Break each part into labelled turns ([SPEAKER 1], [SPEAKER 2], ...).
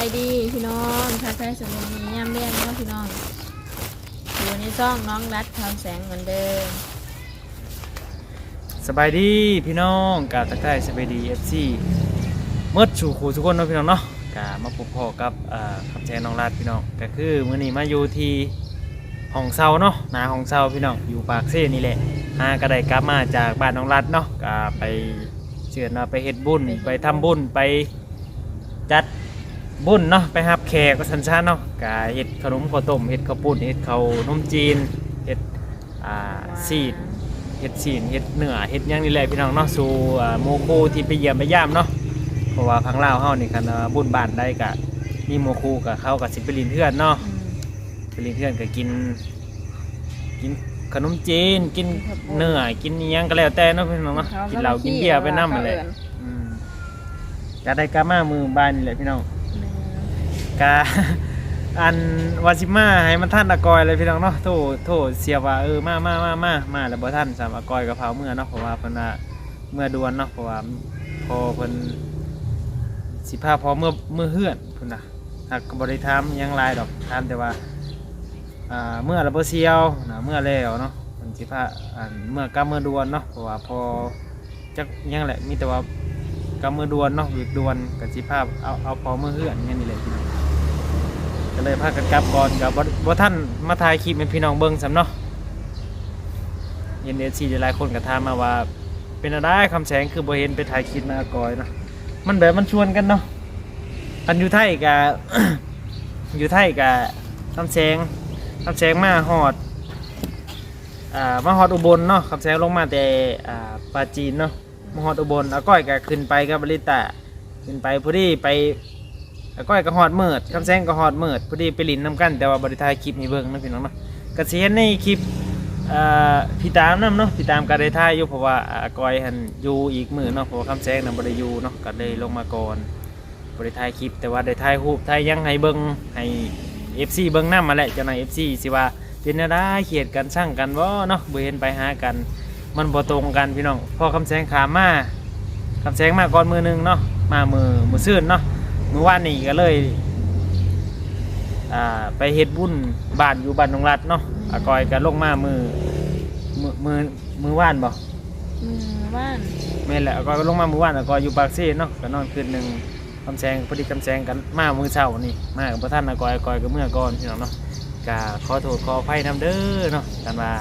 [SPEAKER 1] าย
[SPEAKER 2] ดีพี่น้องทักทายสมุนีย่ำเลี้ยงเนาะพี่น้อง อยู่ในซ่องน้องรัดคำแสงเหมือนเดิม
[SPEAKER 1] สบายดีพี่น้องกาตะไคร้สบายดีเอฟซีเมื่อชูครูทุกคนเนาะพี่น้องเนาะกามาพบพ่อกับอ่าคำแชร์น้องรัดพี่น้องก็คือมื้อนี้มาอยู่ที่ห้องเซาเนาะนาห้องเซาพี่น้องอยู่ปากเซ่นี่แหละหาก็ไดกลับมาจากบ้านน้องรัดเนาะก็ไปเชิญมาไปเฮ็ดบุญไปทำบุญไป บุญเนาะไปรับแขกก็สันชาเนาะก็เฮ็ดขนมข้าวต้มเฮ็ดข้าวปุ้นเฮ็ดข้าวนมจีนเฮ็ดอ่าซีดเฮ็ดซีนเฮ็ดเนื้อเฮ็ดหยังนี่แหละพี่น้องเนาะสู่อ่าโมโคที่ไปเยี่ยมไปย่ามเนาะเพราะว่าพังลาวเฮานี่คันว่าบุญบ้านได้กะมีโมโคกับเขากับสิไปลินเพื่อนเนาะ
[SPEAKER 2] อืม
[SPEAKER 1] ไปลินเพื่อนก็กินกินขนมจีนกินเนื้อกินอิหยังก็แล้วแต่เนาะพี่น้องเนาะกินเหล้ากินเบียร์ไปนำเลยอืมก็ได้กามามือบ้านนี่แหละพี่น้อง กาอันวาซิมาให้มันท่านอากอยเลยพี่น้องเนาะโทษโทษเสียว่าเออมามามามามาแล้วบ่ท่านสามอากอยกับเผาเมื่อเนาะเพราะว่าเพิ่นว่าเมื่อด่วนเนาะเพราะว่าพอเพิ่นสิพาพอเมื่อเมื่อเฮือนเพิ่นน่ะหากบ่ได้ถามยังหลายดอกถามแต่ว่าอ่าเมื่อแล้วบ่เสียวนะเมื่อแล้วเนาะเพิ่นสิพาอันเมื่อกำเมื่อด่วนเนาะเพราะว่าพอจักยังแหละมีแต่ว่ากำเมื่อด่วนเนาะวิกดวนก็สิพาเอาเอาพอเมื่อเฮือนอย่างนี้แหละพี่น้อง ก็เลยพากันกลับก่อนกับบ่ท่านมาถ่ายคลิปให้พี่น้องเบิ่งสำเนาะเห็นเอซีหลายคนก็ถามมาว่า เป็นอะไรคำแสงคือบ่เห็นไปถ่ายคลิปมาอากอยเนาะมันแบบมันชวนกันเนาะอันอยู่ไทยกับอยู่ไทยกับคำแสงคำแสงมาฮอดอ่ามาฮอดอุบลเนาะคำแสงลงมาแต่อ่าปาจีนเนาะมาฮอดอุบลอาก้อยก็ขึ้นไปกับบริตาขึ้นไปพอดีไป แล้วก็ก็ฮอดเมิดคำแซงก็ฮอดเมิดพอดีไปลินน้ำกันแต่ว่าบริทายคลิปให้เบิ่งนะพี่น้องเนาะก็สิเห็นในคลิปอ่อพี่ตามนํเนาะพี่ตามก็ได้ถ่ายอยู่เพราะว่าอากอยหันอยู่อีกมือเนาะเพราะคำแซงน่ะบ่ได้อยู่เนาะก็เลยลงมาก่อนบ่ได้ถ่ายคลิป แต่ว่าได้ถ่ายรูปถ่ายยังให้เบิ่งให้ FC เบิ่งน้ำมาแหละเจ้านาย FC สิว่าเป็นอะไรเขียดกันสร้างกันบ่เนาะบ่เห็นไปหากัน มันบ่ตรงกันพี่น้องพอคำแซงขามาคำแซงมาก่อนมือหนึงเนาะมามือมือซื่นเนาะ เมื่อวานนี้ก็เลยอ่าไปเฮ็ดบุญบ้านอยู่บ้านนงรัดเนาะอากอยก็ลงมามือมือมือมือว่านบ่
[SPEAKER 2] มือบ้าน
[SPEAKER 1] แม่นแหละอากอยก็ลงมามือว่านอากอยอยู่ปากเซ่เนาะก็นอนคืนหนึ่งคำแซงพอดีคำแซงกันมามือเช้านี่มากับพระท่านอากอยอากอยก็เมื่อก่อนพี่น้องเนาะก็ขอโทษขออภัยนำเด้อเนาะกันว่า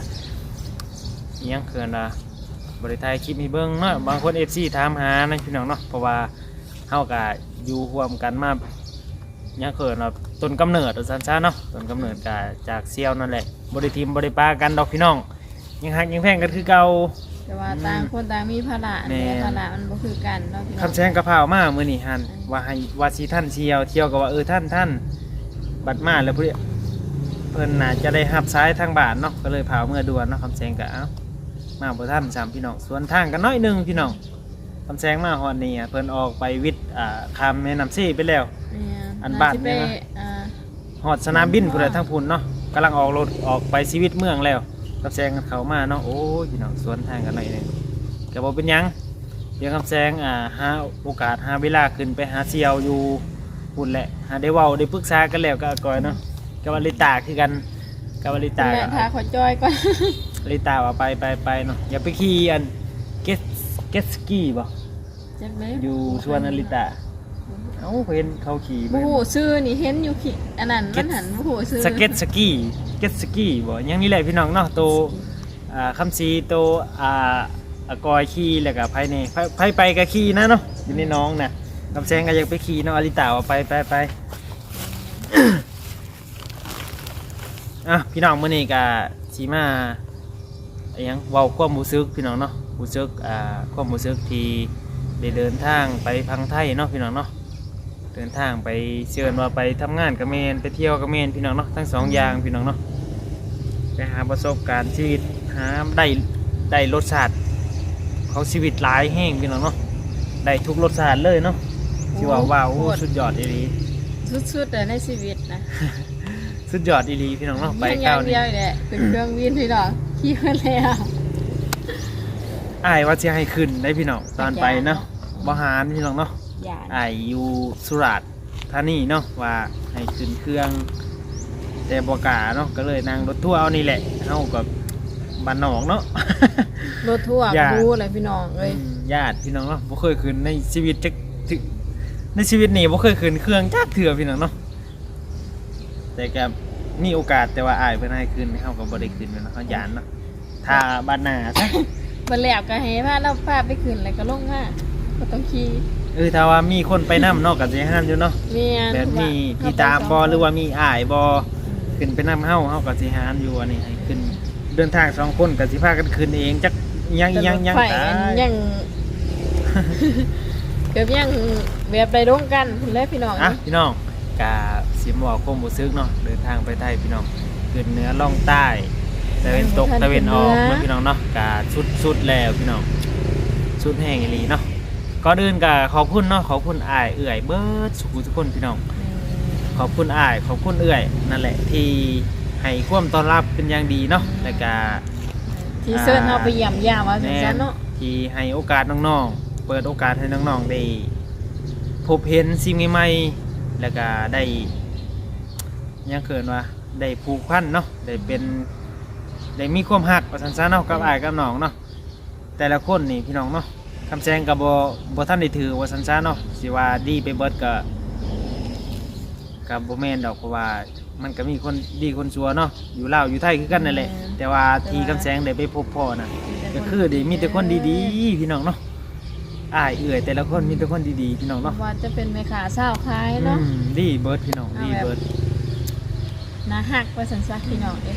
[SPEAKER 1] อิหยังเกินละบริทายคลิปมีเบิ้งเนาะบางคนเอฟซีถามหานะพี่น้องเนาะเพราะว่า เฮาก็อยู่ร่วมกันมายังเขินว่าต้นกำเนิดอันสั้นๆเนาะต้นกำเนิดกาจากเซียวนั่นแหละบริทีมบริปากันดอกพี่น้อง ยังหักยังแพงกันคือเก่า
[SPEAKER 2] แต่ว่าต่างคนต่างมีภาระ
[SPEAKER 1] แม่
[SPEAKER 2] แต่ภาระมันบ่คือกันเนาะพี่น้อง
[SPEAKER 1] คำแซงกระเพราวมาเมื่อนี่ฮันว่าให้ว่าสีท่านเชียวเที่ยวก็ว่าเออท่านท่านบัดมาแล้วเพื่อเพิ่นน่าจะได้หับซ้ายทางบ้านเนาะก็เลยพาเมื่อด่วนเนาะคำแซงก็เอ้ามาบ่ท่านสามพี่น้องสวนทางกันน้อยหนึงพี่น้อง คำแซงมาฮอดนี่อะเพิ่นออกไปวิทย์อ่าคำแม่น้ำซี่ไปแล้ว
[SPEAKER 2] เนี่ย
[SPEAKER 1] อันบ้าน
[SPEAKER 2] สิไป
[SPEAKER 1] เนี่ยนะ
[SPEAKER 2] อ่า
[SPEAKER 1] หอดสนามบินพุ่นแหละทั้งพุ่นเนาะกำลังออกรถออกไปชีวิตเมืองแล้วกับแซงกันเขามาเนาะโอ้ยพี่น้องสวนทางกันหน่อยหนึงก็บอกเป็นหยังเดี๋ยวคำแซงอ่าหาโอกาสหาเวลาขึ้นไปหาเซียวอยู่พุ่นแหละหาได้เว้าได้ปรึกษากันแล้วก็อาก่อยเนาะกับวลิตาคือกันกับวลิตา
[SPEAKER 2] แม่
[SPEAKER 1] กับ
[SPEAKER 2] ทาขอจอยก่อน
[SPEAKER 1] วลิตาว่าไปไปไปเนาะอย่าไปขี่อัน เกสเกสกี้บ่
[SPEAKER 2] จักแม่
[SPEAKER 1] อยู่สวนอลิตาเอ้าเห็นเขาขี่
[SPEAKER 2] บ่ฮู้ชื่อนี่เห็นอยู่ขี้อันนั้น
[SPEAKER 1] เก็
[SPEAKER 2] มั
[SPEAKER 1] ต
[SPEAKER 2] นหันบ่ฮู้ชื่อ
[SPEAKER 1] สเก็ตสกี้เก็ตสกี้บ่อยังนี่แหละพี่น้องเนาะตัวอ่าคำซีตัวอ่าอากอยขี่แล้วก็ภายในไผไผไปก็ขี่นะเนาะอยู่ในน้องน่ะคำแซงก็อยากไปขี่เนาะอลิตาว่าไปไปไปอะพี่น้องมื้อนี้ก็สิมาอิหยังเว้าความรู้สึกพี่น้องเนาะ รู้สึกอ่าความรู้สึกที่ได้เดินทางไปพังไทยเนาะพี่น้องเนาะเดินทางไปเชิญว่าไปทำงานกับเมนไปเที่ยวกับเมนพี่น้องเนาะทั้งสองอย่างพี่น้องเนาะไปหาประสบการณ์ชีวิตหาได้ได้รสชาติของชีวิตหลายแห้งพี่น้องเนาะได้ทุกรสชาติเลยเนาะที่ว่าว้าวโอ้สุดยอดเลย
[SPEAKER 2] บสุดๆแต่ในชีวิตนะ
[SPEAKER 1] สุดยอดอีหลีพี่น้องเนาะไป
[SPEAKER 2] ยังอ
[SPEAKER 1] ข้า
[SPEAKER 2] ย่าวงเดี
[SPEAKER 1] นี้
[SPEAKER 2] ยวนี่แหละขึ้นเครื่องบินพี่น้องขี่มาแล้ว
[SPEAKER 1] อ้ายว่าสิให้ขึ้นได้พี่น้องตอนไปเนาะ
[SPEAKER 2] ไป
[SPEAKER 1] บ่หารพี่น้องเนาะ
[SPEAKER 2] อย่า
[SPEAKER 1] อ้ายอยู่สุราษฎร์ธานีเนาะว่าให้ขึ้นเครื่องแต่บ่กล้าเนาะก็เลยนั่งรถทัวร์เอานี่แหละเฮากับบ้านนอกเนาะ
[SPEAKER 2] รถทั่วร์
[SPEAKER 1] อย่า
[SPEAKER 2] รู้เลยพี่น้องเอ้ย
[SPEAKER 1] อืมญาติพี่น้องเนาะบ่เคยขึ้นในชีวิตจักถึในชีวิตนี้บ่เคยขึ้นเครื่องจักเทื่อพี่น้องเนาะแต่ก็มีโอกาสแต่ว่าอ้ายเพิ่นให้ขึ้นเฮาก็บ่ได้ขึ้นเนาะเฮาย่านเนาะถ้าบ้านหน้าซะ
[SPEAKER 2] บันแล้วก็ให้พาเราพาไปขึ้นแล้วก็ลงมาก็ต้องขี่
[SPEAKER 1] เออถ้าว่ามีคนไปนํเนาะก็สิห้ามอยู่เนาะ
[SPEAKER 2] เมียน
[SPEAKER 1] แบบมีพี่ตามบ่หรือว่ามีอ้ายบ่ขึ้นไปนํเฮาเฮาก็สิหามอยู่อันนี้ให้ขึ้นเดินทางสองคนก็สิพากันขึ้นเองจักยังยังยัง
[SPEAKER 2] ไฟ
[SPEAKER 1] ตา
[SPEAKER 2] อัน
[SPEAKER 1] ย
[SPEAKER 2] ยังเกือบยังแบบไปร่วมกันแล้วพี่น้อง
[SPEAKER 1] อะพี่น้องกาสิมบอกความรู้สึกเนาะเดินทางไปไทยพี่น้องขึ้นเหนือล่องใต้ ตะเวนตกตะเวนออกเนาะพี่น้องเนาะกาสุดสุดแล้วพี่น้องสุดแห่งอีหลีเนาะก่อนอื่นก็ขอบคุณเนาะขอบคุณอ้ายเอื่อยเบิดสุขุทุกคนพี่น้อง ขอบคุณอ้ายขอบคุณเอื่อยนั่นแหละที่ให้ความต้อนรับเป็นอย่างดีเนาะแล้วก็
[SPEAKER 2] ที่เซิร์นเอาไปเยี่ยมยามว่าจัง
[SPEAKER 1] แม่
[SPEAKER 2] ซั่
[SPEAKER 1] น
[SPEAKER 2] นเนาะ
[SPEAKER 1] ที่ให้โอกาสน้องๆ เปิดโอกาสให้น้องๆได้พบเห็นสิ่งใหม่ๆแล้วก็ได้หยังเกินว่าได้ผูกพันเนาะได้เป็น ได้มีความหักประสันซะเนาะกับอ้ายกับน้องเนาะแต่ละคนนี่พี่น้องเนาะคำแซงกับบ่บ่ท่านได้ถือว่าสันซะเนาะสิว่าดีไปเบิดก็กับบ่แม่นดอกเพราะว่ามันก็มีคนดีคนชั่วเนาะอยู่ลาวอยู่ไทยคือกันนั่นแหละแต่ว่าที่คำแซงได้ไปพบพ่อน่ะก็คือดีมีแต่คนดีๆพี่น้องเนาะอ้ายเอื่อยแต่ละคนมีแต่คนดีๆพี่น้องเนาะ
[SPEAKER 2] ว่าจะเป็นแม่ค้าเช้าขายเนาะ
[SPEAKER 1] อืมดีเบิร์ดพี่น้องดีเบิร์ด
[SPEAKER 2] นาฮักว่าซั่นซะพี่น้องเด้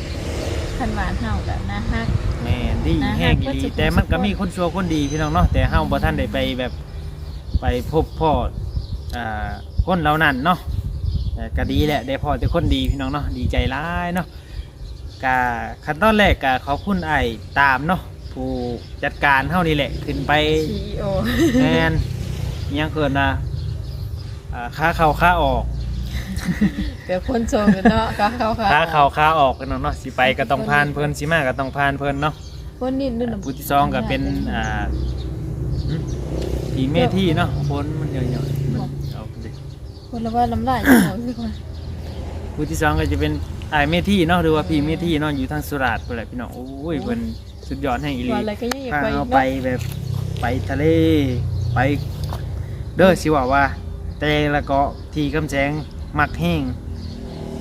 [SPEAKER 2] คันหวานเฮาก็นาฮัก
[SPEAKER 1] แม่นดี
[SPEAKER 2] นะ
[SPEAKER 1] แห้ง
[SPEAKER 2] ฮะ
[SPEAKER 1] ดี
[SPEAKER 2] ก็จะ
[SPEAKER 1] แต่มันก็มีคนชั่วคนดีพี่น้องเนาะแต่เฮาบ่ทันได้ไปแบบไปพบพ่ออ่าคนเหล่านั้นเนาะแต่ก็ดีแหละได้พ่อแต่คนดีพี่น้องเนาะดีใจร้ายเนาะกาขั้นตอนแรกก็ขอบคุณไอ้ายตามเนาะผู้จัดการเฮานี่แหละขึ้นไป
[SPEAKER 2] CEO
[SPEAKER 1] แมนอิหยังเกินนะอ่าค่าเข้าค่าออก
[SPEAKER 2] เกือบคนโซกันเนาะก็เขาค่ะ
[SPEAKER 1] ค่าเข้าค่าออกกันเนาะเนาะสิไปก็ต้องผ่านเพิ่นสิมาก็ต้องผ่านเพิ่นเนาะ
[SPEAKER 2] คนนิดนึง
[SPEAKER 1] ผู้ที่สองก็เป็นอ่าหึผีเมที่เนาะคนมันเยอะๆมันเอาไปดิ
[SPEAKER 2] คนละว่าน้ำลายอยู่เอาสิคน
[SPEAKER 1] ผู้ที่สองก็จะเป็นอ้ายเมที่เนาะหรือว่าผีเมที่เนาะอยู่ทางสุราษฎร์พุ่นแหละพี่น้องโอ้ยเพิ่นสุดยอดแห่งอีหลี
[SPEAKER 2] ว่าอะไรก็ยังอยาก
[SPEAKER 1] พา
[SPEAKER 2] ไป
[SPEAKER 1] เอาไปแบบไปทะเลไปเด้อสิว่าว่าแต่ละเกาะที่กำแจง มักแห้ง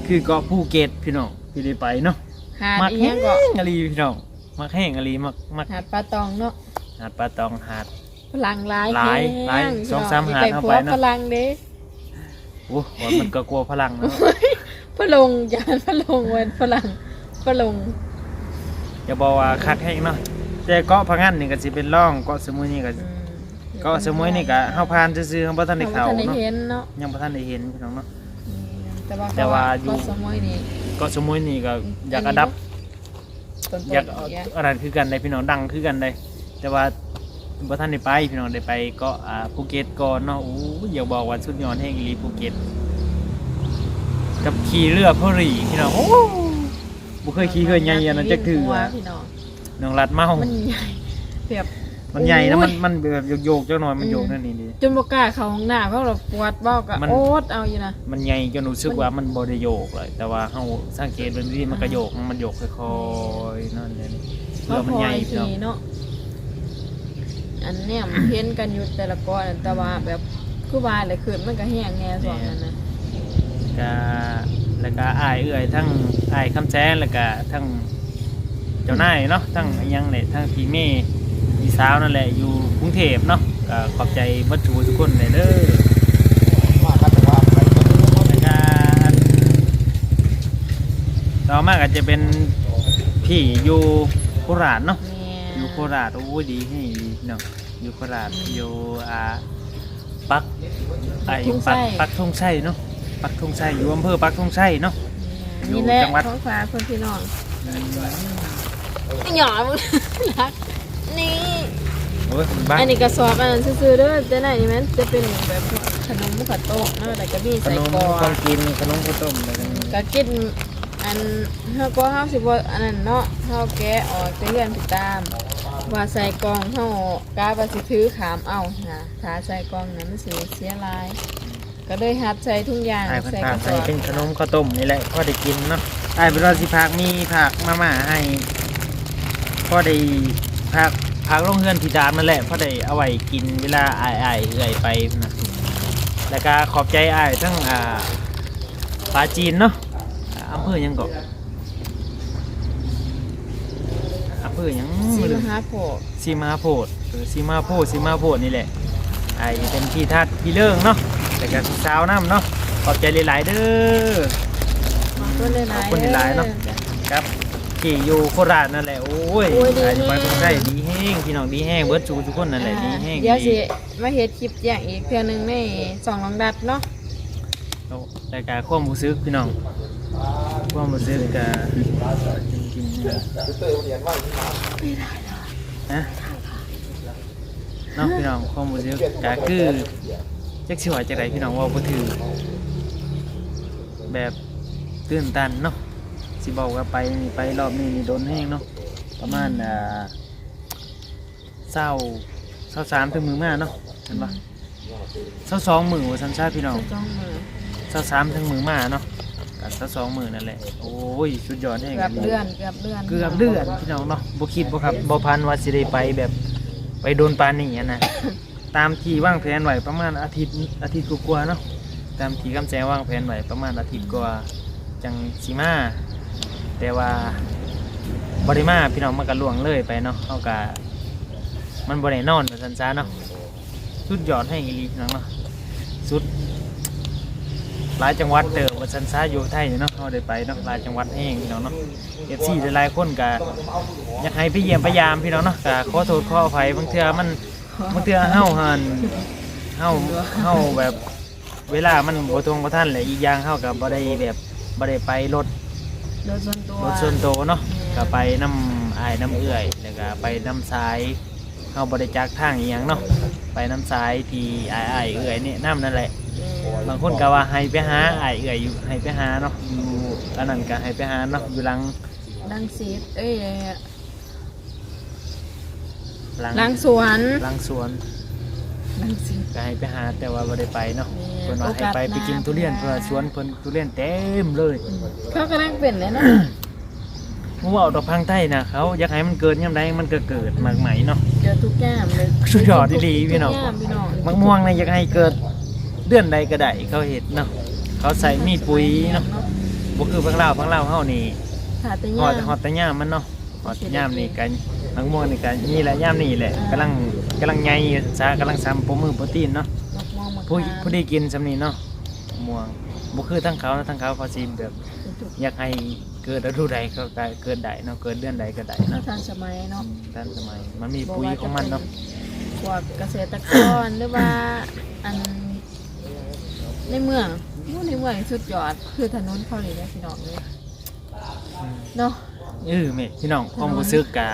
[SPEAKER 1] คือเกาะภูเก็ตพี่น้องที่ได้ไปเนาะ
[SPEAKER 2] หาด
[SPEAKER 1] มัก
[SPEAKER 2] อีห
[SPEAKER 1] แห้
[SPEAKER 2] ยัง
[SPEAKER 1] ง
[SPEAKER 2] ก็
[SPEAKER 1] อลีพี่น้องมักแห้งอลีมักมัก
[SPEAKER 2] หาดปลาตองเนาะ
[SPEAKER 1] หาดปลาตองหาด
[SPEAKER 2] ฝรั่งหลาย
[SPEAKER 1] หลาย
[SPEAKER 2] แฮง
[SPEAKER 1] หลายสองสามหาด
[SPEAKER 2] อยก
[SPEAKER 1] เข้า
[SPEAKER 2] ผัว
[SPEAKER 1] ไปเนาะ
[SPEAKER 2] ฝรั่งเด้
[SPEAKER 1] โอ้ว่ามันก็กลัวพลังเนาะ
[SPEAKER 2] ฝลงยานฝลงเวนฝรั่งฝลง
[SPEAKER 1] อย่าบอกว่าคักแห้งเนาะแต่เกาะพังงานนี่ก็สิเป็นร่องเกาะสมุยนี่ก็
[SPEAKER 2] อืม
[SPEAKER 1] เกาะสมุยนี่ก็เฮาผ่านซื่อๆเฮาบ่ทันได้เข้า
[SPEAKER 2] บ่ทันได้
[SPEAKER 1] เนาะ
[SPEAKER 2] เห็นเนาะ
[SPEAKER 1] ยังบ่ทันได้เห็นพี่น้องเนาะ
[SPEAKER 2] อืม แต่ว่า
[SPEAKER 1] แต่ว่าอยู่
[SPEAKER 2] ก็สมัยนี้
[SPEAKER 1] เกาะสมุยนี่ก็อยากอันดับ
[SPEAKER 2] ต้นๆ
[SPEAKER 1] อยากเอา
[SPEAKER 2] อย่างเงี้ย
[SPEAKER 1] อันนั้นคือกันได้พี่น้องดังคือกันได้แต่ว่าบ่ทันได้ไปพี่น้องได้ไปเกาะอ่าภูเก็ตก่อนเนาะโอ้ยอย่าบอกว่าสุดยอดแห่งอีหลีภูเก็ต กับขี่เรือพอรีพี่น้องโอ้บ่เคยขี่เคยใหญ่อันนั้นจักถือ
[SPEAKER 2] ว่า
[SPEAKER 1] อะ
[SPEAKER 2] พี่น้อง
[SPEAKER 1] น้องรัดเมา
[SPEAKER 2] มันใหญ่แบบ
[SPEAKER 1] มันใหญ่นะ
[SPEAKER 2] โอ้ย
[SPEAKER 1] มันมันแบบโยกๆจังหน่อยมันโยกนั่นนี่ดิ
[SPEAKER 2] จนบ่กล้าเข้าห้องน้ำเพราะเราปวดเบ้าก็
[SPEAKER 1] มัน
[SPEAKER 2] โอ๊ตเอาอยู่นะ
[SPEAKER 1] มันใหญ่จนรู้สึกว่ามันบ่ได้โยกเลย แต่ว่าเฮาสังเกตมันดีมันก็โยกมันโยกค่อยๆนั่นเลยเรือมันใหญ่พี่น้อง
[SPEAKER 2] ทีเนาะอันเนี้ยมันเห็นกันอยู่แต่ละก้อนแต่ว่าแบบคือว่าอะไรขึ้นมันก็แห้งแน่สองนั้นนะ
[SPEAKER 1] ก็แล้วก็อ้ายเอื้อยทั้งอ้ายคำแจ้งแล้วก็ทั้งเจ้านายเนาะทั้งอิหยังเนี่ยทั้งพี่เมย์ พี่สาวนั่นแหละอยู่กรุงเทพเนาะก็ขอบใจเบัดจูทุกคนเลยเด้อแล้วก็ต่อมาก็จะเป็นพี่อยู่โคราชเนาะ
[SPEAKER 2] แม่
[SPEAKER 1] อยู่โคราชโอ้ยดีให้ดีเนาะอยู่โคราชอยู่อ่าปักไอ้ปักปักธงชัยเนาะปักธงชัยอยู่อำเภอปักธงชัยเนาะ อยู่
[SPEAKER 2] นี่แหละ
[SPEAKER 1] จังหวัด
[SPEAKER 2] ท้องฟ้าเพื่อนพี่น้องไอ้หยอมึงรัก นี่
[SPEAKER 1] โอ้ยบ้า
[SPEAKER 2] อันนี้กระสอบอันนั้นซื้อๆเด้อแต่ไหนนี่มันจะเป็นแบบขนมข้าวต้มเนาะแต่ก็มี
[SPEAKER 1] ข
[SPEAKER 2] ใส่
[SPEAKER 1] นม
[SPEAKER 2] กรอ
[SPEAKER 1] ของกินขนมข้าวต้มอะไรกัน
[SPEAKER 2] ก็กินอันเฮาก็เฮาสิบ่อันนั้นเนาะเฮาแกะออกจะเลื่อนติดตาม ว่าใส่กล่องเฮากาว่าสิถือขามเอานะถ้าใส่กล่องนั้นมันสิเสียหลาย ก็เลยหัดใส่ทุกอย่าง
[SPEAKER 1] ไอ้เพัน
[SPEAKER 2] ใส่
[SPEAKER 1] ผั
[SPEAKER 2] ก
[SPEAKER 1] ก
[SPEAKER 2] ระส
[SPEAKER 1] ให้
[SPEAKER 2] อบ
[SPEAKER 1] เป็นขนมข้าวต้มนี่แหละพอได้กินเนาะไอ้เป็นว่าสิผักมีผักมาม่าให้พอได้ ผักผักลงเฮือนที่ดานนั่นแหละพอได้เอาไว้กินเวลาอ้ายอ้ายเอื่อยไปนะแล้วก็ขอบใจอ้ายทั้งอ่าปลาจีนเนาะอ่าอำเภอหยังก่อนอำเภอหยัง
[SPEAKER 2] สี
[SPEAKER 1] บ่
[SPEAKER 2] ม
[SPEAKER 1] ลืม
[SPEAKER 2] หาโพธิ์
[SPEAKER 1] ซีมาโพดเออซีมาโพดซีมาโพดนี่แหละไอเป็นที่ทัดพี่เลิงเนาะแต่ก็สาวน้ำเนาะขอบใจหลายๆเด้อ
[SPEAKER 2] ขอบคุณหลายๆ
[SPEAKER 1] ขอบคุณหลายๆเนาะ
[SPEAKER 2] ด้อ
[SPEAKER 1] ครับ ที่อยู่โคราชนั่นแหละโอ้ย
[SPEAKER 2] โอ้ยดี
[SPEAKER 1] ไอ้ไป
[SPEAKER 2] แฮง
[SPEAKER 1] เมืองไทยดีแห้งพี่น้องดีแห้งเบิร์ดจูทุกคนนั่นแหละดีแห้ง
[SPEAKER 2] เดี๋ยวสิ
[SPEAKER 1] ดี
[SPEAKER 2] มาเฮ็ดคลิปอย่างอีกเทื่อหนึงในสองลองดัดเนาะ
[SPEAKER 1] โอ้แต่กาความรู้สึกพี่น้องความรู้สึกกะจริงๆนะเนาะพี่น้องความรู้สึกกะคือจักสิว่าจังไดพี่น้องเว่าบ่ถือแบบตื่นตันเนาะ สิบอกว่าไปนี่ไปรอบนี้นี่โดนแห้งเนาะประมาณอ่าเศร้าเศร้าสามถึงมือมาเนาะเห็นปะเศร้าสองมือว่าสันชาติพี่น้อง
[SPEAKER 2] จ้องมือ
[SPEAKER 1] เศร้าสามถึงมือมาเนาะกับเศร้าสองมือนั่นแหละโอ้ยสุดยอดแห้ง
[SPEAKER 2] เกือบเดือนเกือบเดือน
[SPEAKER 1] เกือบเดือนพี่น้องเนาะบ่คิดบ่ครับบ่พันว่าสิได้ไปแบบไปโดนปานนี่อะนะตามที่วางแผนไว้ประมาณอาทิตย์อาทิตย์กว่าๆเนาะตามที่กำแจวางแผนไว้ประมาณอาทิตย์กว่าจังสิมา แต่ว่าบริมาพี่น้องมันก็ล่วงเลยไปเนาะเขาก็มันบรินอนสันซาเนาะสุดยอดให้อีลีน้องเนาะสุดหลายจังหวัดเติมสันซาอยู่ไทยเนาะเขาได้ไปเนาะหลายจังหวัดแห้งพี่น้องเนาะเอฟซีหลายคนก็อยากให้พี่เยี่ยมพยายามพี่น้องเนาะก็ขอโทษขออภัยบางเทื่อมันบางเทื่อเฮาหันเฮาเฮาแบบเวลามันบ่ตรงบ่ทันแหละอีกอย่างเฮาก็บ่ได้แบบบ่ได้ไปรถ
[SPEAKER 2] โดยส่วนตัว
[SPEAKER 1] รถส่วนตัวเนาะก็ไปน้ำอายน้ำเอื่อยแล้วก็ไปน้ำสายเอาบริจาคทางอหย่างเนาะไปน้ำสายที่อายอายเอื่อยนี่น้ำนั่นแหละ บางคนก็ว่าให้ไปหาอายเอื่อยอยู่ให้ไปหาเนาะอยู่อันนั้นก็ให้ไปหาเนาะอยู่หลัง
[SPEAKER 2] ลังสีเอ้ย
[SPEAKER 1] หลัง
[SPEAKER 2] ลังสวน
[SPEAKER 1] หลังสวน
[SPEAKER 2] ลังสี
[SPEAKER 1] ก็ให้ไปหาแต่ว่าบ่ได้ไปเนาะ
[SPEAKER 2] แม่
[SPEAKER 1] เพิ่นว่าให้ไป
[SPEAKER 2] โอกาสหน้า
[SPEAKER 1] ไปกินทุเรียนเพราะว่าสวนเพิ่นทุเรียนเต็มเลย
[SPEAKER 2] เขากำลังเป็นเลยนะ
[SPEAKER 1] หมู่เว้าดอกพังไทยนะเขาอยากให้มันเกิดยามใดมันก็เกิดมากไหมเนาะ
[SPEAKER 2] เจอทุกอย่างเลย
[SPEAKER 1] สุดยอดดีๆพี่น้อง
[SPEAKER 2] ทุกย่างพี่น้อง
[SPEAKER 1] มะม่วงเนี่ยอยากให้เกิดเดือนใดก็ได้เขาเห็ดเนาะเขาใส่มีปุ๋ยเนาะบ่คือพังลาวพังลาวเฮานี่
[SPEAKER 2] ขาดแต่
[SPEAKER 1] ฮอด
[SPEAKER 2] ย่าง
[SPEAKER 1] ฮอดแต่ย่ามมันเนาะฮอดแต่ย่ามนี่กันมะม่วงนี่กันนี่แหละย่ามนี่แหละกำลัง กำลังใหญ่ซากำลังซ้ำโปรมือโปรตีนเนาะ
[SPEAKER 2] มะม่วงมะ
[SPEAKER 1] ผู้
[SPEAKER 2] ขาม
[SPEAKER 1] ผู้ได้กินซำนี้เนาะมะม่วงบ่คือทั้งเขานะทั้งเขาเขาสิแบบ
[SPEAKER 2] ทุก
[SPEAKER 1] อยากให้เกิดฤดูใดก็ได้เกิดได้เนาะเกิดเดือนใดก็ได้
[SPEAKER 2] ๆ
[SPEAKER 1] เนาะ
[SPEAKER 2] ทันสมัยเนาะ
[SPEAKER 1] ทันสมัยมันมีปุ๋ยของมันเนาะ
[SPEAKER 2] พวกเกษตรกรหรือว่าอันในเมืองนู่นในเมืองสุดยอดคือถนนเขาเลยนะพี่น้องเลยเนาะ
[SPEAKER 1] เออแม่พี่น้องความรู้สึกกะ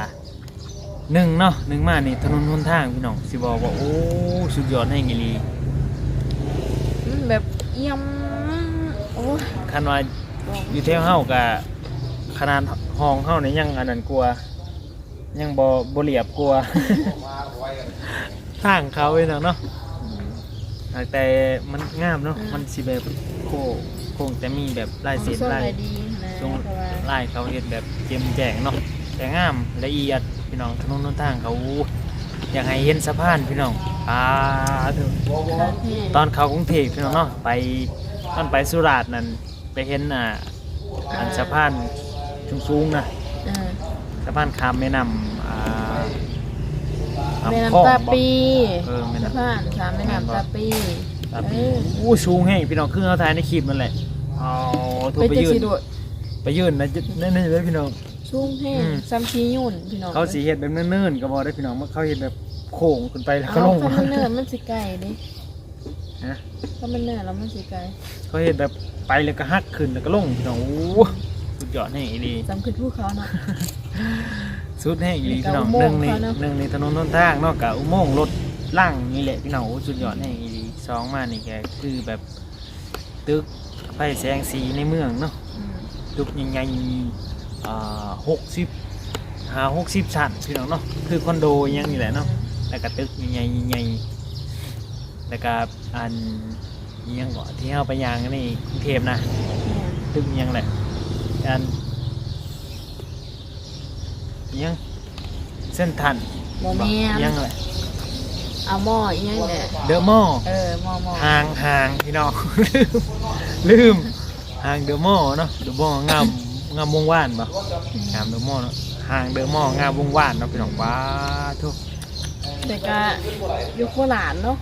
[SPEAKER 1] หนึ่งเนาะหนึ่งมานี่ถนนหนทางพี่น้องสิบอกว่าโอ้สุดยอดให้อีหลี
[SPEAKER 2] มันแบบเอี่ยมโอ้ย
[SPEAKER 1] คันว่าอยู่แถวเฮากะขนาดห้องเฮานี่ยังอันนั้นกลัวายังบ่บ่เรียบกลัวา ทางเขาเองเนาะแต่มันงามเนาะมันสิแบบโค้งโค้งแต่มีแบบลายเส้น
[SPEAKER 2] ส่วน
[SPEAKER 1] ลาย
[SPEAKER 2] อะไรดีนะ
[SPEAKER 1] ทรง
[SPEAKER 2] เพราะว่า
[SPEAKER 1] ลายเขาเห็นแบบเจียมแจงเนาะแต่งามละเอียด พี่น้องถนนหนทางเขาอยากให้เห็นสะพานพี่น้องอ่าเถอะ
[SPEAKER 2] ขาดแห้ง
[SPEAKER 1] ตอนเขากรุงเทพพี่น้องเนาะไปตอนไปสุราษฎร์นั่นไปเห็นอ่าอันสะพานสูงๆนะ
[SPEAKER 2] เออ
[SPEAKER 1] สะพานข้ามแม่น้ำอ่า
[SPEAKER 2] แม่
[SPEAKER 1] ลำคลอง
[SPEAKER 2] น้ำตา
[SPEAKER 1] บ่
[SPEAKER 2] ปี
[SPEAKER 1] เออแม่
[SPEAKER 2] สะ
[SPEAKER 1] น้ำ
[SPEAKER 2] พานสามแม่น้ำตาปี
[SPEAKER 1] ตา
[SPEAKER 2] เอ
[SPEAKER 1] ปี
[SPEAKER 2] อ
[SPEAKER 1] อู้สูงแห้งพี่น้องคือเขาถ่ายในคลิปนั่นแหละเอาถูก
[SPEAKER 2] ไป
[SPEAKER 1] ไป
[SPEAKER 2] เจ็ด
[SPEAKER 1] ยืน
[SPEAKER 2] สิโดด
[SPEAKER 1] ไปยืนนะนั่นนี่เลยพี่น้อง
[SPEAKER 2] ชุ่มแห้ง
[SPEAKER 1] อืม
[SPEAKER 2] ซัมชียุ่นพี่น้อง
[SPEAKER 1] เขาสีเห็ดแบบเนิ่นๆก็บอกได้พี่น้องว่าเขาเห็ดแบบโค้งขึ้นไปแล้ว
[SPEAKER 2] เอา
[SPEAKER 1] ก็ลง
[SPEAKER 2] ถ้า
[SPEAKER 1] มา
[SPEAKER 2] มันเนินมันสิไก่ดิ
[SPEAKER 1] ฮะ
[SPEAKER 2] ถ้ามันเนินแล้วมันสิไก่
[SPEAKER 1] เขาเห็นแบบไปแล้วก็ฮักขึ้นแล้วก็ลงพี่น้องโอ้สุดยอดให้อีหลี
[SPEAKER 2] จำคือผู้เขาเนาะ
[SPEAKER 1] สุสุดแห้งอีหลีพี่น้อง
[SPEAKER 2] แล้วก็
[SPEAKER 1] หนึ่งใน
[SPEAKER 2] อุโมงค์เขาเนอะ
[SPEAKER 1] หนึ่งในถนนหนทางเนาะกับอุโมงค์รถล่างนี่แหละพี่น้องโอ้สุดยอดแห้งอีหลีสองมานี่แกคือแบบตึกไฟแสงสีในเมืองเนาะ
[SPEAKER 2] อืม
[SPEAKER 1] ตึกใหญ่ๆอ่า หกสิบหาหกสิบชั้นพี่น้องเนาะคือคอนโดอยังนี่แหละเนาะแล้วก็ตึกใหญ่ๆใหญ่ๆแล้วก็อันอิหยังก่อนที่เราไปยางนี่กรุงเทพนะ
[SPEAKER 2] เนี่ย
[SPEAKER 1] ตึกอิหยังแหละอันอิหยังเส้นทัน
[SPEAKER 2] บ่แม่
[SPEAKER 1] อิหยัง
[SPEAKER 2] น
[SPEAKER 1] แหละ
[SPEAKER 2] เอาหม้ออีหยังแหละ
[SPEAKER 1] เดอะมอล
[SPEAKER 2] เออหม้อหม้อ
[SPEAKER 1] ห่างห่างพี่น้องลืมห่างเดอะมอลเนาะเดอะมอลงาม งามวงว่านปะงามเดอะมอลเนาะห่างเดอะมอลงามวงว่านเนาะพี่น้องว้าทุก
[SPEAKER 2] แต่ก็อยู่โคราชเนาะ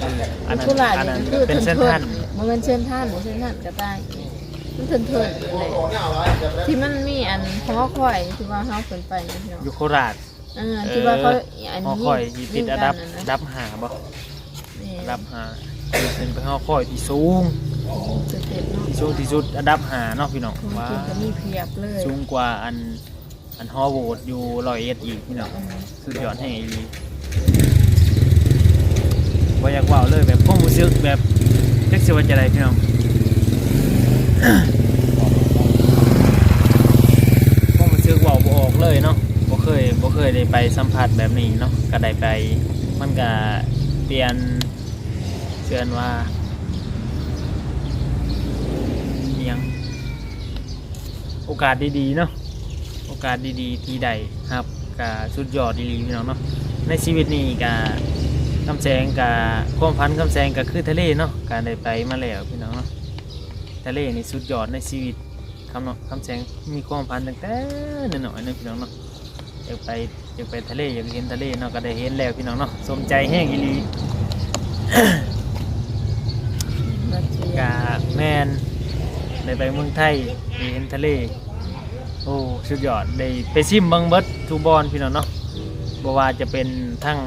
[SPEAKER 1] เออ
[SPEAKER 2] อ
[SPEAKER 1] อัน
[SPEAKER 2] ยู่
[SPEAKER 1] นั้น
[SPEAKER 2] โคราช
[SPEAKER 1] อัน
[SPEAKER 2] นี่
[SPEAKER 1] นั้น
[SPEAKER 2] ก็คือ
[SPEAKER 1] เป็นเส้นทัน
[SPEAKER 2] มันเป็นเส้นทันเส้นทันก็ได้มันเทินเทินๆเลยที่มันมีอันหอคอยที่ว่าเฮาเพิ่นไปนี่พี่น้อง
[SPEAKER 1] อยู่โคราช
[SPEAKER 2] เออที่ว่าเขาอัน
[SPEAKER 1] หอ
[SPEAKER 2] นี้
[SPEAKER 1] คอยที่ติดอันดับ
[SPEAKER 2] ยิ่ง
[SPEAKER 1] อั
[SPEAKER 2] กัน
[SPEAKER 1] นดับหาบ่
[SPEAKER 2] นี่
[SPEAKER 1] อันดับหาเป็นไปหอคอยที่สูง
[SPEAKER 2] จุดเด็ดเนาะ
[SPEAKER 1] ที่สูงที่สุดอันดับหาเนาะพี่น้อง
[SPEAKER 2] ของ
[SPEAKER 1] ว้า
[SPEAKER 2] กินก็มีเพียบเลย
[SPEAKER 1] สูงกว่าอันอันฮอโหวตอยู่ร้อยเอ็ดอีกพี่น้อง
[SPEAKER 2] อืม
[SPEAKER 1] สุดยอดแห่งอีหลีว่าอยากเว่าเลยแบบความรู้สึกแบบเล็กสิว่าจะไรพี่น้อง ความรู้สึกเว่าบ่ออกเลยเนาะบ่เคยบ่เคยได้ไปสัมผัสแบบนี้เนาะก็ได้ไปมันก็เปลี่ยนเชื่อนว่าอิหยัง โอกาสดีๆเนาะโอกาสดีๆ ที่ใดครับกับสุดยอดดีๆพี่น้องเนาะในชีวิตนี้กับคำแสงกับความพันคำแสงก็คือทะเลเนาะการได้ไปมาแล้วพี่น้องเนาะทะเลนี่สุดยอดในชีวิตคำเนาะคำแสงมีความพันตั้งแต่น้อยๆเนาะพี่น้องเนาะอยากไปอยากไปทะเลอยากเห็นทะเลเนาะก็ได้เห็นแล้วพี่น้องเนาะสมใจแห้งอีหลี
[SPEAKER 2] รัสเซีย
[SPEAKER 1] กาแมน ได้ไปเมืองไทยได้เห็นทะเล โอ้สุดยอดได้ไปซิมเบิงเบิดทูบอลพี่น้องเนาะบ่ว่าจะเป็นทั้ง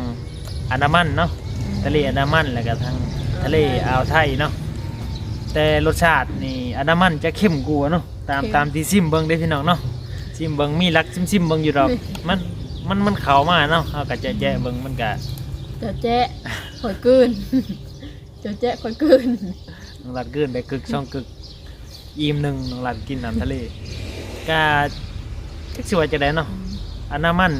[SPEAKER 1] อันดามันเนาะทะเลอันดามันแล้วก็ทั้งทะเลอ่าวไทยเนาะแต่รสชาตินี่อันดามันจะเข้มกว่าเนาะตามตามที่ซิมเบิงได้อพี่น้องเนาะซิมเบิงมีรักซิมซิมเบิงอยู่ดอกมันมันมันเข้ามาเนาะเฮาก็จะแจะเบิงมันก็
[SPEAKER 2] เจะแจ๊ะข่อยกืนเจะแจ๊ะข่อยกืน
[SPEAKER 1] น้องรัดเกินไปกึกช่องกึก อิ่มหนึ่งน้องรัดกินน้ำทะเลก็จักสิว่าจะได้เนาะอันน้ำมัน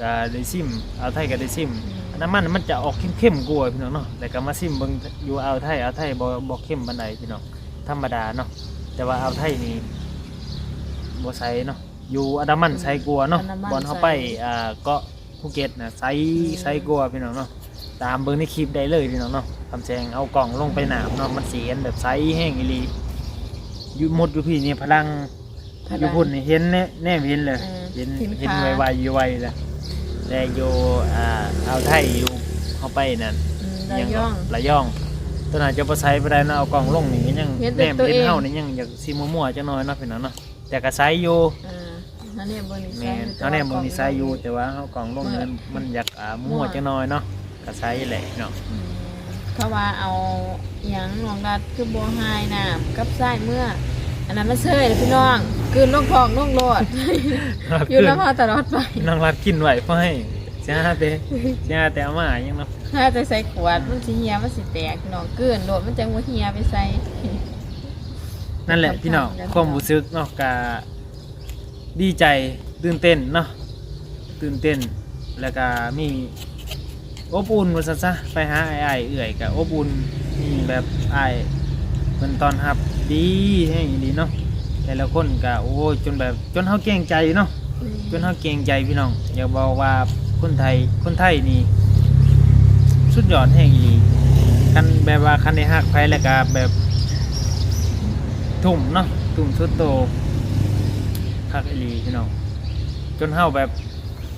[SPEAKER 1] ก็ได้ซิมเอาวไทยก็ได้ซิมอันน้ำมันมันจะออกเข้มๆกว่าพี่น้องเนาะแต่ก็มาซิมเบิ่งอยู่เอาวไทยเอาวไทยบ่บ่เข้มปานใดพี่น้องธรรมดาเนาะแต่ว่าเอาวไทยนี่บ่ใสเนาะอยู่อันน้ำมันใสกว่าเนาะ
[SPEAKER 2] อันดามัน
[SPEAKER 1] บอนเข้าไปอ่าเกาะภูเก็ตน่ะใสใสกว่าพี่น้องเนาะตามเบิ่งในคลิปได้เลยพี่น้องเนาะคำแซงเอากล่องลงไปน้ำเนาะมันสีเห็นแบบใสแห้งอีหลี อยู่หมดอยู่พี่นี่พลังอยู่พุ่นนี่เห็นแน่แน่เห็นเลย
[SPEAKER 2] เออ
[SPEAKER 1] เห็น
[SPEAKER 2] เห็น
[SPEAKER 1] เห็น
[SPEAKER 2] ขา
[SPEAKER 1] ไวๆอยู่ไวเลยแต่อยู่อ่าเอาไทยอยู่เข้าไปนั่น
[SPEAKER 2] อืมระยอง
[SPEAKER 1] ระย่องตัวไหนจะประใช้ไปได้เนาะเอากล่องลงนี่ก็ยัง
[SPEAKER 2] เห็นแต่
[SPEAKER 1] แนม
[SPEAKER 2] ตัว
[SPEAKER 1] เห็น
[SPEAKER 2] เอง
[SPEAKER 1] เฮานี่ยังอยากซีมัวๆจังน้อยเนาะพี่น้องเนาะแต่ก็ใช้อยู่
[SPEAKER 2] อ่านั่นเนี่ยบนนี้
[SPEAKER 1] แม่น
[SPEAKER 2] ใส่
[SPEAKER 1] เขาแน่มึงนี่ใช้อยู่แต่ว่าเฮากล่องลงนี่มันมันอยากอ่ามั่วจังน้อยเนาะก็ใช้แหละเนาะ
[SPEAKER 2] อืม เขาว่าเอาหยังหนองรัดคือบัวไฮน้ำกับไส้เมื่อ อันนั้นมันเซยเลยพี่น้องกลืนลงทองลงโลด อยู่น้ำพาตลอดไป
[SPEAKER 1] น้องรัดกินไหวเพื่อให้จ้าเต้จ้าแต่เอามายังเนาะ
[SPEAKER 2] ถ้าจะใส่ขวดมันสิเฮียมันสิแตกพี่น้องกลืนโลดมันจังว่าเฮียไปใส่
[SPEAKER 1] นั่นแหละพี่น้อง
[SPEAKER 2] ครับ
[SPEAKER 1] ความรู้สึกเนาะกาดีใจตื่นเต้นเนาะตื่นเต้นแล้วก็มี อบอุ่นว่าซั่นซะไปหาไอ้ไอ้เอื่อยกับอบอุ่นมีแบบไอ้ายเป็นตอนรับดีให้ดีเนาะแต่ละคนก็โอ้ยจนแบบจนเฮาเกรงใจเนาะจนเฮาเกรงใจพี่น้องอยากบอกว่าคนไทยคนไทยนี่สุดยอดแห่งอีหลีคันแบบว่าคันได้ฮักไผแล้วก็แบบทุ่มเนาะทุ่มสุดโตคักอีหลีพี่น้องจนเฮาแบบ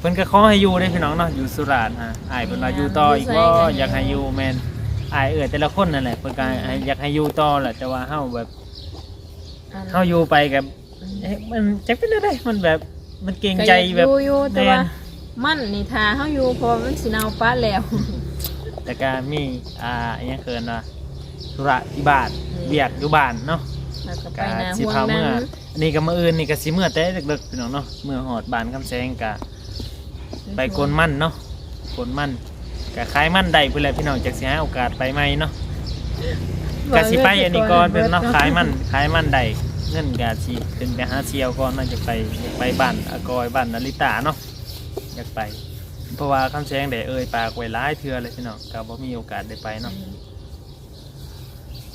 [SPEAKER 1] พิ่นก็ขอให้อยู่ได้พี่น้องเนาะอยู่สุราษฎร์ฮะอายเพิ่นว่าอยู่ต่ออีกบ่อยากให้อยู่แม่นอายเอื้อแต่ละคนนั่นแหละเพิ่นก็ให้อยากให้อยู่ต่อแหละแต่ว่าเฮาแบบเฮาอยู่ไปกับเอ๊ะมันจักเป็นอะไรมันแบบมันเกรงใจแบบ
[SPEAKER 2] อยู่อยู่แต่
[SPEAKER 1] แม่
[SPEAKER 2] ว่านมันนี่ทาเฮาอยู่เพอมันสิเนาป้าแล้ว
[SPEAKER 1] แต่ก็มีอ่าอหยังเคินว่าธุระที่บ้าน
[SPEAKER 2] อืม
[SPEAKER 1] เบียกอยู่บ้านเนาะ
[SPEAKER 2] แล้วก็ไป
[SPEAKER 1] กะ
[SPEAKER 2] นา
[SPEAKER 1] สิ
[SPEAKER 2] ห่วง
[SPEAKER 1] พา
[SPEAKER 2] นั้
[SPEAKER 1] เมื่อนอันนี้ก็มื้ออื่นนี่ก็สิเมื่อแต่ดึกๆพี่น้องเนาะเมื่อหอดบานคำแซงกะ ไปกนมันเนาะกนมันกะขายมันได้เพิ่นแหละพี่น้องจักสิหาโอกาสไปใหม่เนาะกะสิไปอันนี้ก่อนเป็นเนาะขายมันขายมันได้เงินกะสิขึ้นไปหาเชียวก่อนน่าจะไปอยากไปบ้านอากอยบ้านนาริตาเนาะอยากไป เพราะว่าคำแซงได้เอ่ยปากไว้หลายเทื่อเลยพี่น้องก็บ่มีโอกาสได้ไปเนาะ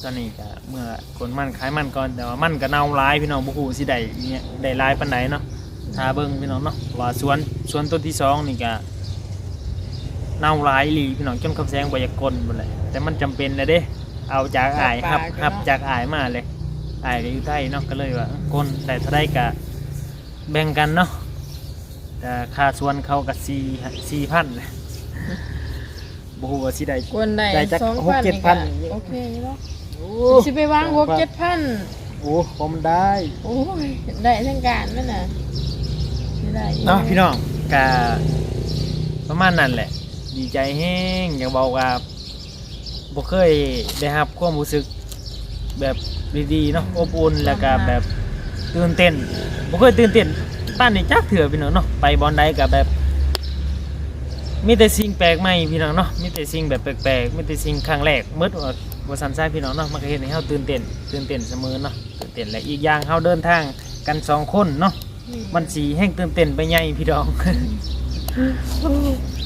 [SPEAKER 1] ตอนนี้ก็เมื่อคนมันขายมันก่อนแต่ว่ามันก็เน่าร้ายพี่น้องบุคูสิได้อิเนี่ยได้ร้ายปันไหนเนาะ ถ้าเบิ่งพี่น้องเนาะว่าสวนสวนต้นที่สองนี่ก็เน่าร้ายอีหลีพี่น้องจนคำแสงบอยากกลหมดเลยแต่มันจำเป็นเลยเด้เอาจากอายครับ
[SPEAKER 2] ปากๆ
[SPEAKER 1] ครับ
[SPEAKER 2] เนาะ
[SPEAKER 1] จากอายมาเลยอายก็อยู่ไทยเนาะก็เลยว่ากลแต่ถ้าได้ก็แบ่งกันเนาะแต่ค่าสวนเขาก็สี่สี่พันเลยบุคูว่าสิได้
[SPEAKER 2] กวนได้
[SPEAKER 1] ได้จัก
[SPEAKER 2] สอง
[SPEAKER 1] หก
[SPEAKER 2] พัน
[SPEAKER 1] เจ็ด
[SPEAKER 2] นี่
[SPEAKER 1] พั
[SPEAKER 2] ก็
[SPEAKER 1] น
[SPEAKER 2] โอเคเนาะ
[SPEAKER 1] โอ้
[SPEAKER 2] สิไปวางหกเจ็ดพัน
[SPEAKER 1] โอ้ผมได้
[SPEAKER 2] โอ้ยได้ทั้งการนั่นน่ะ ได้อีก
[SPEAKER 1] เนาะพี่น้องกะประมาณนั้นแหละ ดีใจแห้งอยากบอกว่าบ่เคยได้รับความรู้สึกแบบดีๆเนาะอบอุ่นแล้วก็แบบตื่นเต้นบ่เคยตื่นเต้นป้านนี่จักเถื่อพี่น้องเนาะไปบอลใดก็แบบ มีแต่สิ่งแปลกใหม่พี่น้องเนาะมีแต่สิ่งแบบแปลกๆมีแต่สิ่งครั้งแรกมืดว่าบ่ซันซ่าพี่น้องเนาะมันก็เฮ็ดให้เฮาตื่นเต้นตื่นเต้นเสมอเนาะตื่นเต้นและอีกอย่างเฮาเดินทางกันสองคนเนาะ มันสีแห้งตื่นเต้นไปใหญ่พี่ดอง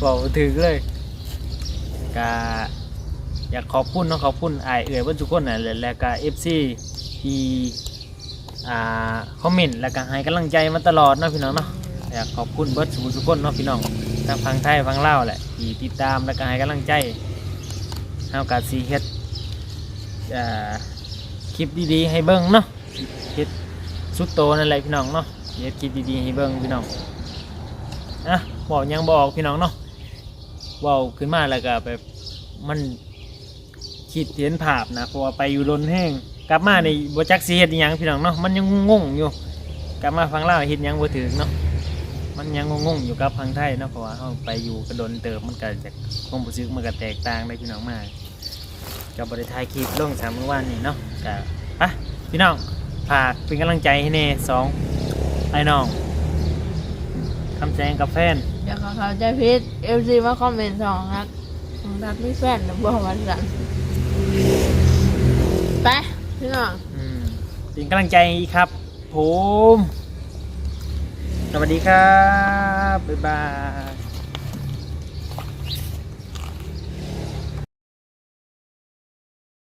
[SPEAKER 1] บอกบ่ถึงเลยกาอยากขอบคุณเนาะขอบคุณไอายเอ๋ยเพื่อนทุกคนน่ะและแล้วก็เอฟซีที่อ่าคอมเมนต์แล้วก็ให้กำลังใจมาตลอดเนาะพี่น้องเนาะอยากขอบคุณเบิร์ดสุทุกคนเนาะพี่น้องทั้งฟังไทยฟังลาวแหละที่ติดตามแล้วก็ให้กำลังใจเฮากาสีเฮ็ดอ่าคลิปดีๆให้เบิ่งเนาะเฮ็ดสุดโตนั่นแหละพี่น้องเนาะ เฮ็ดคิดดีๆให้เบิ่งพี่น้องอะบอกยังบอกพี่น้องเนาะว้าขึ้นมาแล้วก็แบบมันคิดเห็นภาพนะเพราะว่าไปอยู่ลนแห้งกลับมาในบจักสิเฮ็ดยังพี่น้องเนาะมันยังงงอยู่ กลับมาฟังเล่าเฮ็ดยังบ่ถึงเนาะมันยังงงอยู่กับพังไทยเนาะเพราะว่าเฮาไปอยู่กระโดนเติบมันก็จะความรู้สึกมันก็แตกต่างได้พี่น้องมากก็บ่ได้ถ่ายคลิปลงสามมื้อวานนี้เนาะก็ไปพี่น้องฝากเป็นกำลังใจให้แน่สอง ไอ้น้องคำแจงกับแฟน
[SPEAKER 2] เดี๋ยวเขาเข้าใจผิดเอฟซีมาคอมเมนต์สองครับของรักไม่แฟนหรือบอกว่าสั่นไปพี่น้อง
[SPEAKER 1] อืมเป็นกำลังใจครับ ผม สวัสดีครับ บ๊ายบาย